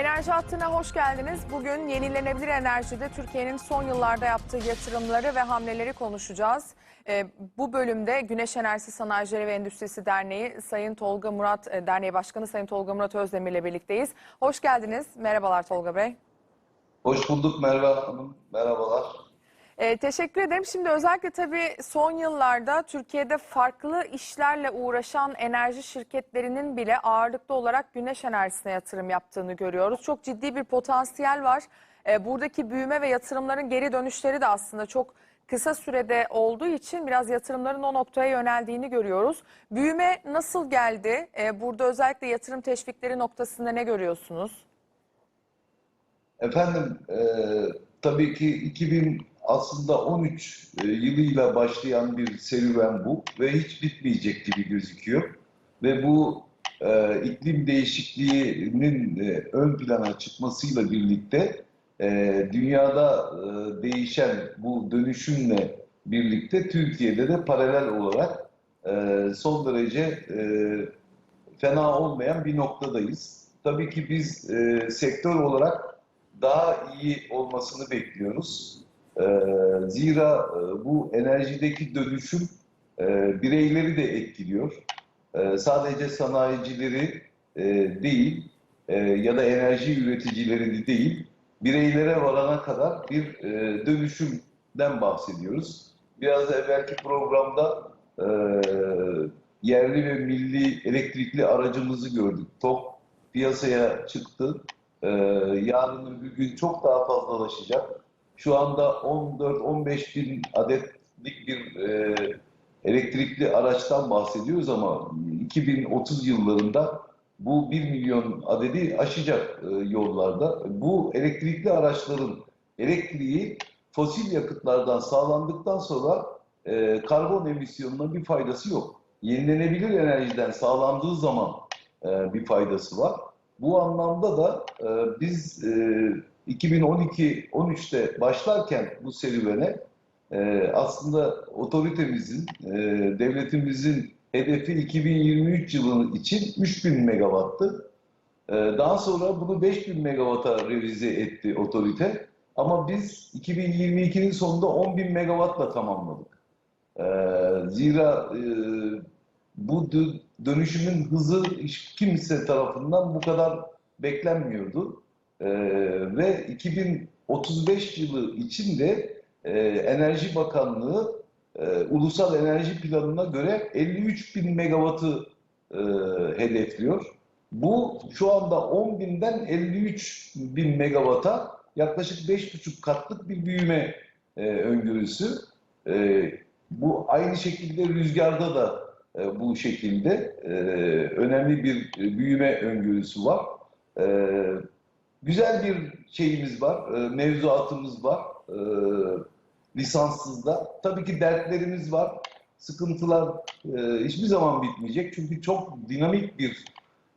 Enerji hattına hoş geldiniz. Bugün yenilenebilir enerjide Türkiye'nin son yıllarda yaptığı yatırımları ve hamleleri konuşacağız. Ee, bu bölümde Güneş Enerjisi Sanayicileri ve Endüstrisi Derneği Sayın Tolga Murat e, Derneği Başkanı Sayın Tolga Murat Özdemir ile birlikteyiz. Hoş geldiniz. Merhabalar Tolga Bey. Hoş bulduk Merve Hanım. Merhabalar. Ee, teşekkür ederim. Şimdi özellikle tabii son yıllarda Türkiye'de farklı işlerle uğraşan enerji şirketlerinin bile ağırlıklı olarak güneş enerjisine yatırım yaptığını görüyoruz. Çok ciddi bir potansiyel var. Ee, buradaki büyüme ve yatırımların geri dönüşleri de aslında çok kısa sürede olduğu için biraz yatırımların o noktaya yöneldiğini görüyoruz. Büyüme nasıl geldi? Ee, burada özellikle yatırım teşvikleri noktasında ne görüyorsunuz? Efendim e, tabii ki 2000 aslında 13 e, yılıyla başlayan bir serüven bu ve hiç bitmeyecek gibi gözüküyor. Ve bu e, iklim değişikliğinin e, ön plana çıkmasıyla birlikte e, dünyada e, değişen bu dönüşümle birlikte Türkiye'de de paralel olarak e, son derece e, fena olmayan bir noktadayız. Tabii ki biz e, sektör olarak daha iyi olmasını bekliyoruz. E, zira e, bu enerjideki dönüşüm e, bireyleri de etkiliyor. E, sadece sanayicileri değil ya da enerji üreticileri de değil, bireylere varana kadar bir dönüşümden bahsediyoruz. Biraz evvelki programda yerli ve milli elektrikli aracımızı gördük. TOP piyasaya çıktı. Ee, yarın öbür gün çok daha fazlalaşacak. Şu anda 14-15 bin adetlik bir e, elektrikli araçtan bahsediyoruz ama 2030 yıllarında bu 1 milyon adedi aşacak e, yollarda. Bu elektrikli araçların elektriği fosil yakıtlardan sağlandıktan sonra e, karbon emisyonuna bir faydası yok. Yenilenebilir enerjiden sağlandığı zaman e, bir faydası var. Bu anlamda da e, biz e, 2012-13'te başlarken bu serüvene e, aslında otoritemizin, e, devletimizin hedefi 2023 yılı için 3000 megawattı. E, daha sonra bunu 5000 megawata revize etti otorite. Ama biz 2022'nin sonunda 10.000 megawattla tamamladık. E, zira e, bu dö- dönüşümün hızı hiç kimse tarafından bu kadar beklenmiyordu. Ee, ve 2035 yılı içinde e, Enerji Bakanlığı e, Ulusal Enerji Planı'na göre 53 bin megawattı e, hedefliyor. Bu şu anda 10 binden 53 bin megawata yaklaşık 5,5 katlık bir büyüme e, öngörüsü. E, bu aynı şekilde rüzgarda da e, bu şekilde e, önemli bir büyüme öngörüsü var. E, güzel bir şeyimiz var, e, mevzuatımız var e, lisanssızda. Tabii ki dertlerimiz var, sıkıntılar e, hiçbir zaman bitmeyecek. Çünkü çok dinamik bir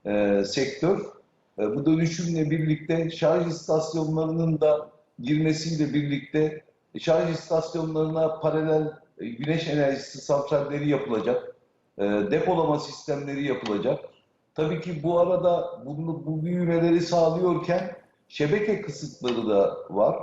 e, sektör. Bu dönüşümle birlikte şarj istasyonlarının da girmesiyle birlikte şarj istasyonlarına paralel güneş enerjisi santralleri yapılacak depolama sistemleri yapılacak. Tabii ki bu arada bunu, bu büyümeleri sağlıyorken şebeke kısıtları da var.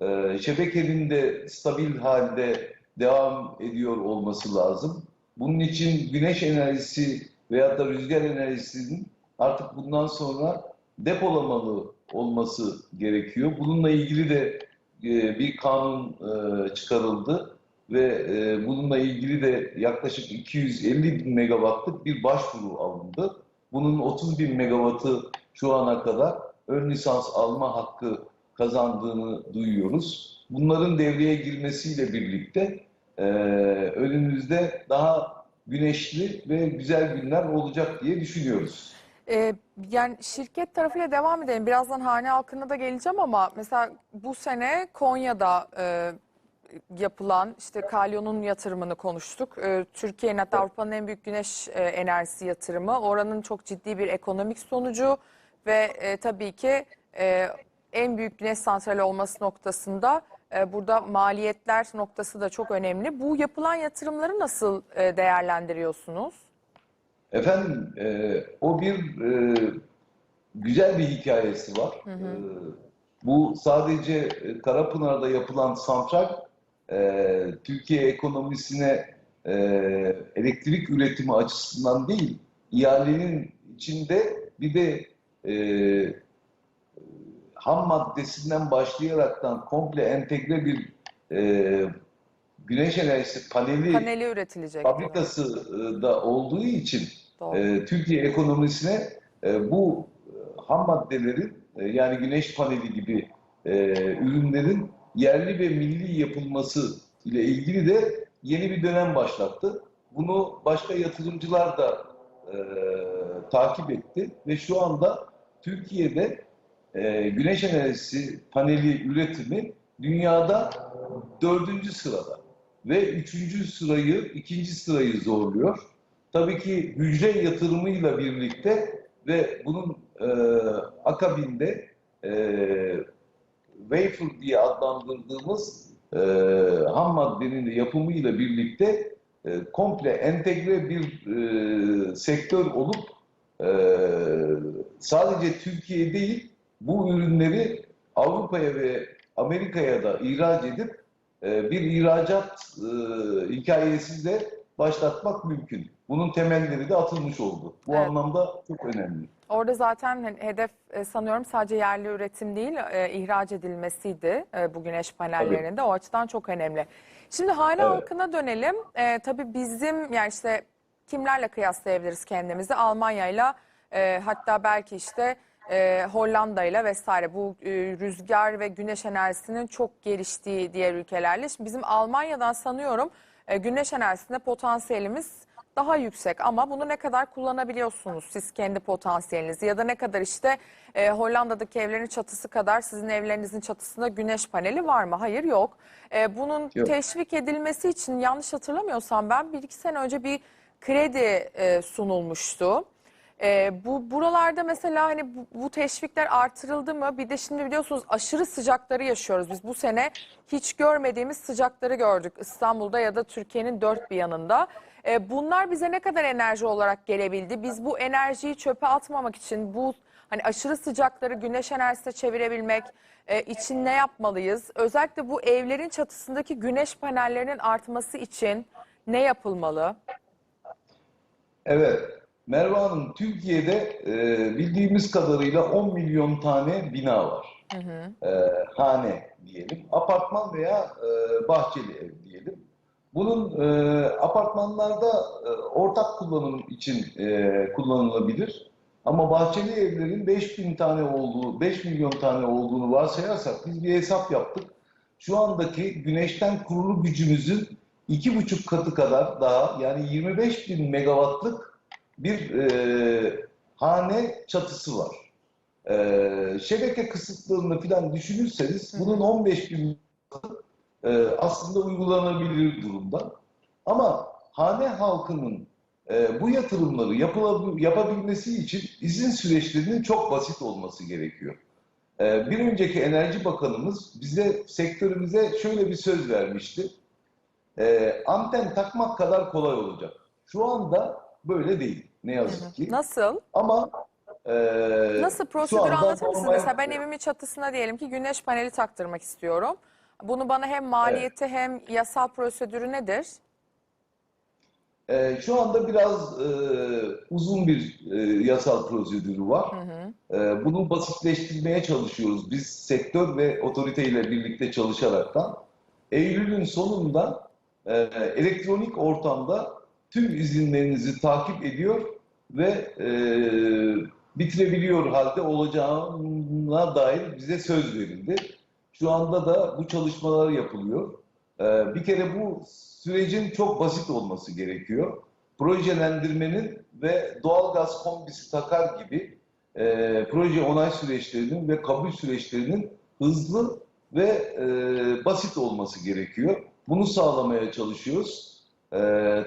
E, şebekenin de stabil halde devam ediyor olması lazım. Bunun için güneş enerjisi veya da rüzgar enerjisinin artık bundan sonra depolamalı olması gerekiyor. Bununla ilgili de e, bir kanun e, çıkarıldı ve e, bununla ilgili de yaklaşık 250 bin megawattlık bir başvuru alındı. Bunun 30 bin megawattı şu ana kadar ön lisans alma hakkı kazandığını duyuyoruz. Bunların devreye girmesiyle birlikte e, önümüzde daha güneşli ve güzel günler olacak diye düşünüyoruz. Ee, yani şirket tarafıyla devam edelim. Birazdan hane halkına da geleceğim ama mesela bu sene Konya'da e, yapılan işte Kalyon'un yatırımını konuştuk. Ee, Türkiye'nin hatta Avrupa'nın en büyük güneş e, enerjisi yatırımı. Oranın çok ciddi bir ekonomik sonucu ve e, tabii ki e, en büyük güneş santrali olması noktasında e, burada maliyetler noktası da çok önemli. Bu yapılan yatırımları nasıl e, değerlendiriyorsunuz? Efendim e, o bir e, güzel bir hikayesi var. Hı hı. Ee, bu sadece e, Karapınar'da yapılan santral e, Türkiye ekonomisine e, elektrik üretimi açısından değil, ihalenin içinde bir de e, ham maddesinden başlayaraktan komple entegre bir e, güneş enerjisi paneli Paneli üretilecek. fabrikası e, da olduğu için Doğru. e, Türkiye ekonomisine e, bu e, ham maddelerin e, yani güneş paneli gibi e, ürünlerin yerli ve milli yapılması ile ilgili de yeni bir dönem başlattı. Bunu başka yatırımcılar da e, takip etti ve şu anda Türkiye'de e, güneş enerjisi paneli üretimi dünyada dördüncü sırada ve üçüncü sırayı, ikinci sırayı zorluyor. Tabii ki hücre yatırımıyla birlikte ve bunun e, akabinde e, wafer diye adlandırdığımız e, ham maddenin de yapımıyla birlikte e, komple entegre bir e, sektör olup e, sadece Türkiye değil bu ürünleri Avrupa'ya ve Amerika'ya da ihraç edip e, bir ihracat e, hikayesi de başlatmak mümkün. Bunun temelleri de atılmış oldu. Bu Evet. anlamda çok önemli. Orada zaten hani hedef e, sanıyorum sadece yerli üretim değil, e, ihraç edilmesiydi e, bu güneş panellerinin de. O açıdan çok önemli. Şimdi hane Evet. halkına dönelim. E, tabii bizim yani işte kimlerle kıyaslayabiliriz kendimizi? Almanya'yla e, hatta belki işte e, Hollanda'yla vesaire bu e, rüzgar ve güneş enerjisinin çok geliştiği diğer ülkelerle. Şimdi bizim Almanya'dan sanıyorum e, güneş enerjisinde potansiyelimiz daha yüksek ama bunu ne kadar kullanabiliyorsunuz siz kendi potansiyelinizi ya da ne kadar işte e, Hollanda'daki evlerin çatısı kadar sizin evlerinizin çatısında güneş paneli var mı? Hayır yok. E, bunun Yok. teşvik edilmesi için yanlış hatırlamıyorsam ben bir iki sene önce bir kredi e, sunulmuştu. E, bu buralarda mesela hani bu, bu teşvikler artırıldı mı? Bir de şimdi biliyorsunuz aşırı sıcakları yaşıyoruz. Biz bu sene hiç görmediğimiz sıcakları gördük İstanbul'da ya da Türkiye'nin dört bir yanında. E, bunlar bize ne kadar enerji olarak gelebildi? Biz bu enerjiyi çöpe atmamak için bu hani aşırı sıcakları güneş enerjisine çevirebilmek e, için ne yapmalıyız? Özellikle bu evlerin çatısındaki güneş panellerinin artması için ne yapılmalı? Evet, Merve Hanım, Türkiye'de e, bildiğimiz kadarıyla 10 milyon tane bina var. Hı hı. E, hane diyelim, apartman veya e, bahçeli ev diyelim. Bunun e, apartmanlarda e, ortak kullanım için e, kullanılabilir. Ama bahçeli evlerin 5000 tane olduğu, 5 milyon tane olduğunu varsayarsak biz bir hesap yaptık. Şu andaki güneşten kurulu gücümüzün iki buçuk katı kadar daha yani 25 bin megawattlık bir e, hane çatısı var. E, şebeke kısıtlığını falan düşünürseniz bunun 15 bin e, aslında uygulanabilir durumda. Ama hane halkının e, bu yatırımları yapabilmesi için izin süreçlerinin çok basit olması gerekiyor. E, bir önceki Enerji Bakanımız bize, sektörümüze şöyle bir söz vermişti. E, anten takmak kadar kolay olacak. Şu anda böyle değil ne yazık ki. Nasıl? Ama e, Nasıl anda anlatır mısınız? normal- Mesela ben evimin çatısına diyelim ki güneş paneli taktırmak istiyorum. Bunu bana hem maliyeti hem yasal prosedürü nedir? Ee, şu anda biraz e, uzun bir e, yasal prosedürü var. Hı hı. Ee, bunu basitleştirmeye çalışıyoruz biz sektör ve otoriteyle birlikte çalışaraktan. Eylül'ün sonunda e, elektronik ortamda tüm izinlerinizi takip ediyor ve e, bitirebiliyor halde olacağına dair bize söz verildi. Şu anda da bu çalışmalar yapılıyor. Ee, Bir kere bu sürecin çok basit olması gerekiyor. Projelendirmenin ve doğalgaz kombisi takar gibi e, proje onay süreçlerinin ve kabul süreçlerinin hızlı ve e, basit olması gerekiyor. Bunu sağlamaya çalışıyoruz. E,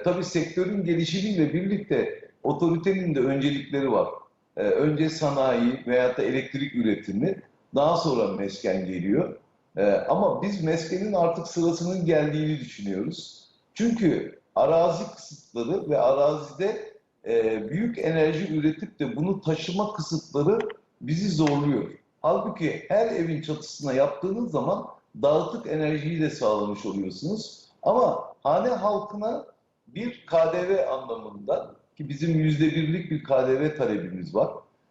tabii sektörün gelişimiyle birlikte otoritenin de öncelikleri var. E, önce sanayi veyahut da elektrik üretimi, daha sonra mesken geliyor. Ee, ama biz meskenin artık sırasının geldiğini düşünüyoruz. Çünkü arazi kısıtları ve arazide e, büyük enerji üretip de bunu taşıma kısıtları bizi zorluyor. Halbuki her evin çatısına yaptığınız zaman dağıtık enerjiyi de sağlamış oluyorsunuz. Ama hane halkına bir KDV anlamında ki bizim yüzde birlik bir KDV talebimiz var.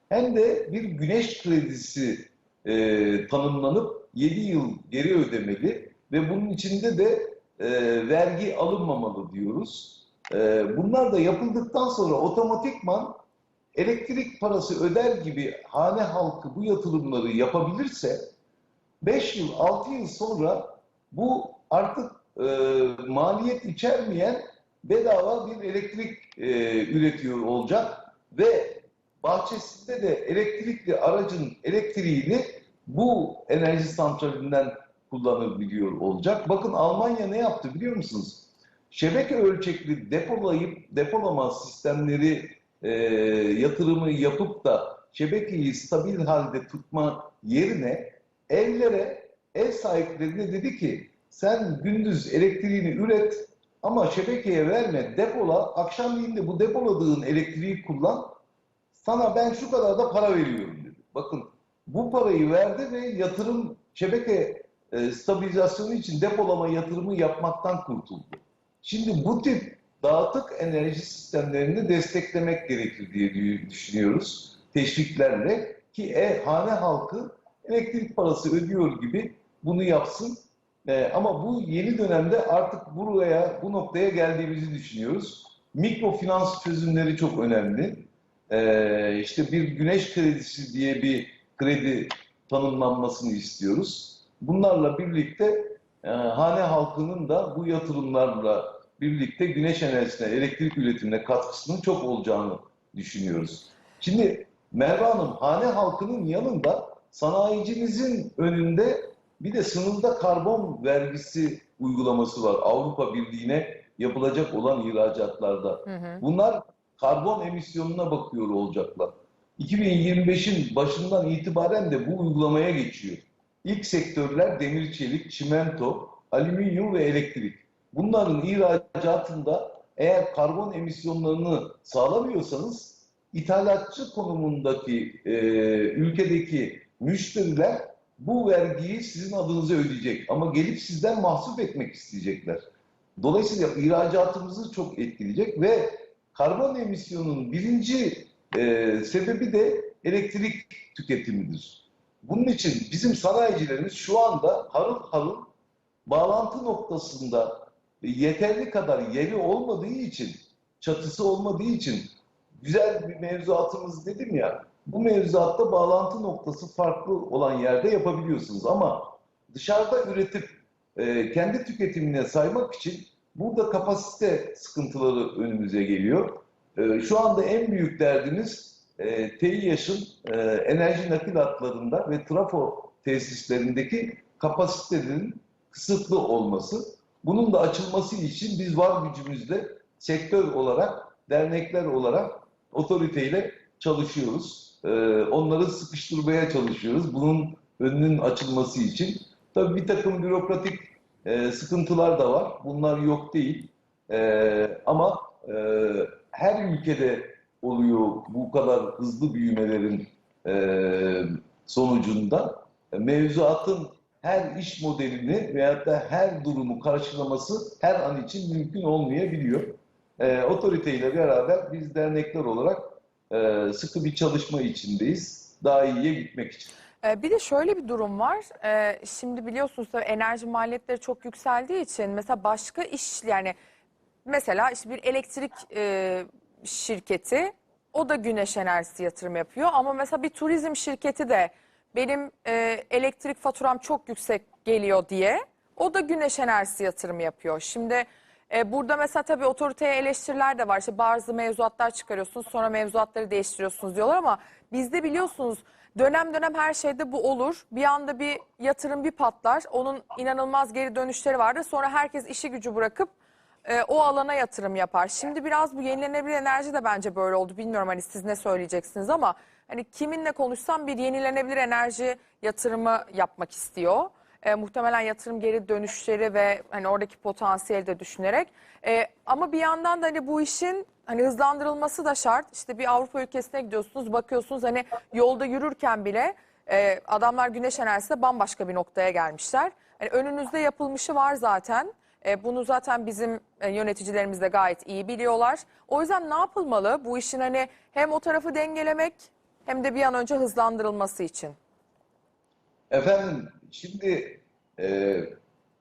Hem de bir güneş kredisi e, tanımlanıp 7 yıl geri ödemeli ve bunun içinde de e, vergi alınmamalı diyoruz. E, bunlar da yapıldıktan sonra otomatikman elektrik parası öder gibi hane halkı bu yatırımları yapabilirse 5 yıl 6 yıl sonra bu artık e, maliyet içermeyen bedava bir elektrik e, üretiyor olacak ve bahçesinde de elektrikli aracın elektriğini bu enerji santralinden kullanabiliyor olacak. Bakın Almanya ne yaptı biliyor musunuz? Şebeke ölçekli depolayıp depolama sistemleri e, yatırımı yapıp da şebekeyi stabil halde tutma yerine evlere, ev sahiplerine dedi ki sen gündüz elektriğini üret ama şebekeye verme, depola. Akşamleyin de bu depoladığın elektriği kullan. Sana ben şu kadar da para veriyorum dedi. Bakın bu parayı verdi ve yatırım şebeke e, stabilizasyonu için depolama yatırımı yapmaktan kurtuldu. Şimdi bu tip dağıtık enerji sistemlerini desteklemek gerekir diye düşünüyoruz. Teşviklerle ki e, hane halkı elektrik parası ödüyor gibi bunu yapsın. E, ama bu yeni dönemde artık buraya, bu noktaya geldiğimizi düşünüyoruz. Mikrofinans çözümleri çok önemli. E, işte bir güneş kredisi diye bir kredi tanımlanmasını istiyoruz. Bunlarla birlikte e, hane halkının da bu yatırımlarla birlikte güneş enerjisine, elektrik üretimine katkısının çok olacağını düşünüyoruz. Şimdi Merve Hanım, hane halkının yanında sanayicimizin önünde bir de sınırda karbon vergisi uygulaması var Avrupa Birliği'ne yapılacak olan ihracatlarda. Hı hı. Bunlar karbon emisyonuna bakıyor olacaklar. 2025'in başından itibaren de bu uygulamaya geçiyor. İlk sektörler demir çelik, çimento, alüminyum ve elektrik. Bunların ihracatında eğer karbon emisyonlarını sağlamıyorsanız ithalatçı konumundaki e, ülkedeki müşteriler bu vergiyi sizin adınıza ödeyecek. Ama gelip sizden mahsup etmek isteyecekler. Dolayısıyla ihracatımızı çok etkileyecek ve karbon emisyonunun birinci e, sebebi de elektrik tüketimidir. Bunun için bizim sanayicilerimiz şu anda harıl harıl bağlantı noktasında yeterli kadar yeri olmadığı için, çatısı olmadığı için güzel bir mevzuatımız dedim ya, bu mevzuatta bağlantı noktası farklı olan yerde yapabiliyorsunuz. Ama dışarıda üretip e, kendi tüketimine saymak için burada kapasite sıkıntıları önümüze geliyor. E, şu anda en büyük derdimiz e, TİH'in e, enerji nakil hatlarında ve trafo tesislerindeki kapasitelerin kısıtlı olması. Bunun da açılması için biz var gücümüzle sektör olarak, dernekler olarak otoriteyle çalışıyoruz. Ee, onları sıkıştırmaya çalışıyoruz. Bunun önünün açılması için. Tabii bir takım bürokratik e, sıkıntılar da var. Bunlar yok değil. Ee, ama e, her ülkede oluyor bu kadar hızlı büyümelerin e, sonucunda mevzuatın her iş modelini veyahut da her durumu karşılaması her an için mümkün olmayabiliyor. E, otoriteyle beraber biz dernekler olarak e, sıkı bir çalışma içindeyiz. Daha iyiye gitmek için. Ee, Bir de şöyle bir durum var. Ee, Şimdi biliyorsunuz tabii enerji maliyetleri çok yükseldiği için mesela başka iş yani mesela işte bir elektrik e, şirketi o da güneş enerjisi yatırım yapıyor ama mesela bir turizm şirketi de benim e, elektrik faturam çok yüksek geliyor diye o da güneş enerjisi yatırımı yapıyor. Şimdi e, burada mesela tabii otoriteye eleştiriler de var. İşte bazı mevzuatlar çıkarıyorsunuz sonra mevzuatları değiştiriyorsunuz diyorlar ama bizde biliyorsunuz dönem dönem her şeyde bu olur. Bir anda bir yatırım bir patlar. Onun inanılmaz geri dönüşleri vardır. Sonra herkes işi gücü bırakıp e, o alana yatırım yapar. Şimdi biraz bu yenilenebilir enerji de bence böyle oldu. Bilmiyorum hani siz ne söyleyeceksiniz ama hani kiminle konuşsam bir yenilenebilir enerji yatırımı yapmak istiyor. E, muhtemelen yatırım geri dönüşleri ve hani oradaki potansiyeli de düşünerek. E, ama bir yandan da hani bu işin hani hızlandırılması da şart. İşte bir Avrupa ülkesine gidiyorsunuz, bakıyorsunuz hani yolda yürürken bile e, adamlar güneş enerjisiyle bambaşka bir noktaya gelmişler. Hani önünüzde yapılmışı var zaten. E, bunu zaten bizim e, yöneticilerimiz de gayet iyi biliyorlar. O yüzden ne yapılmalı? Bu işin hani hem o tarafı dengelemek hem de bir an önce hızlandırılması için. Efendim şimdi e,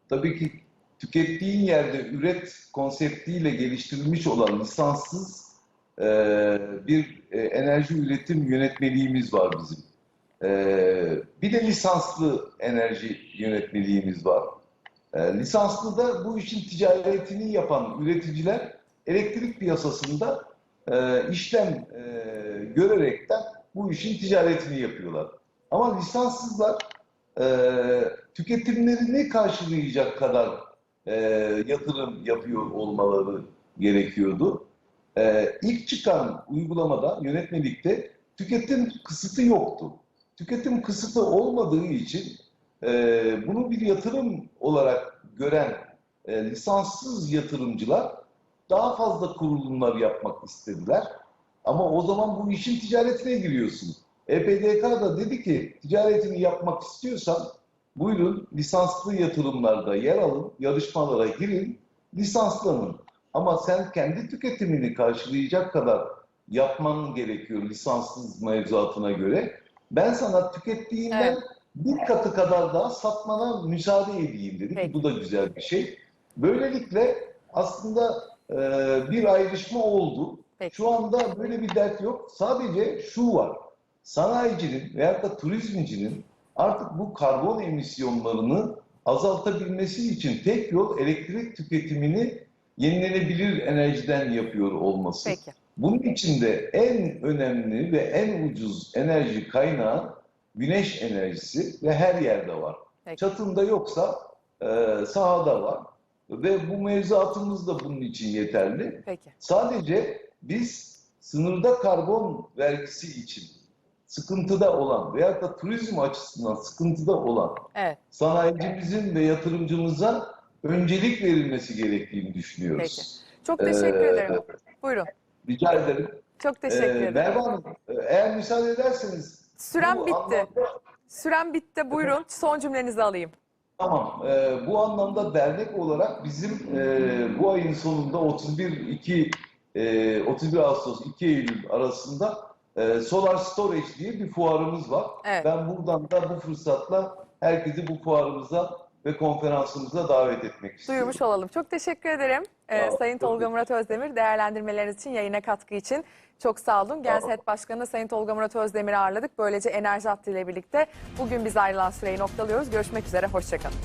tabii ki tükettiğin yerde üret konseptiyle geliştirilmiş olan lisanssız e, bir e, enerji üretim yönetmeliğimiz var bizim. E, bir de lisanslı enerji yönetmeliğimiz var. E, lisanslı da bu işin ticaretini yapan üreticiler elektrik piyasasında e, işlem e, görerekten bu işin ticaretini yapıyorlar. Ama lisanssızlar e, tüketimlerini karşılayacak kadar e, yatırım yapıyor olmaları gerekiyordu. E, ilk çıkan uygulamada, yönetmelikte tüketim kısıtı yoktu. Tüketim kısıtı olmadığı için e, bunu bir yatırım olarak gören e, lisanssız yatırımcılar daha fazla kurulumlar yapmak istediler. Ama o zaman bu işin ticaretine giriyorsun. EPDK da dedi ki ticaretini yapmak istiyorsan buyurun lisanslı yatırımlarda yer alın, yarışmalara girin, lisanslanın. Ama sen kendi tüketimini karşılayacak kadar yapman gerekiyor lisanssız mevzuatına göre. Ben sana tükettiğinden Evet. bir katı kadar daha satmana müsaade edeyim dedi ki Peki. bu da güzel bir şey. Böylelikle aslında e, bir ayrışma oldu. Peki. Şu anda böyle bir dert yok. Sadece şu var. Sanayicinin veyahut da turizmcinin artık bu karbon emisyonlarını azaltabilmesi için tek yol elektrik tüketimini yenilenebilir enerjiden yapıyor olması. Peki. Bunun için de en önemli ve en ucuz enerji kaynağı güneş enerjisi ve her yerde var. Peki. Çatında yoksa e, sahada var ve bu mevzuatımız da bunun için yeterli. Peki. Sadece biz sınırda karbon vergisi için sıkıntıda olan veyahut da turizm açısından sıkıntıda olan Evet. sanayicimizin ve yatırımcımıza öncelik verilmesi gerektiğini düşünüyoruz. Peki. Çok teşekkür Ee, ederim. Buyurun. Rica ederim. Çok teşekkür Ee, ederim. Merve Hanım, e, eğer müsaade ederseniz Süren bu bitti. anlamda- Süren bitti. Buyurun. Son cümlenizi alayım. Tamam. Ee, bu anlamda dernek olarak bizim e, bu ayın sonunda 31 2 e, 31 Ağustos 2 Eylül arasında e, Solar Storage diye bir fuarımız var. Evet. Ben buradan da bu fırsatla herkesi bu fuarımıza ve konferansımıza davet etmek istiyorum. Duyurmuş olalım. Çok teşekkür ederim. Ee. Sayın Tolga Murat Özdemir değerlendirmeleriniz için, yayına katkı için çok sağ olun. Genset Başkanı Sayın Tolga Murat Özdemir'i ağırladık. Böylece enerji hattı ile birlikte bugün biz ayrılan süreyi noktalıyoruz. Görüşmek üzere, hoşçakalın.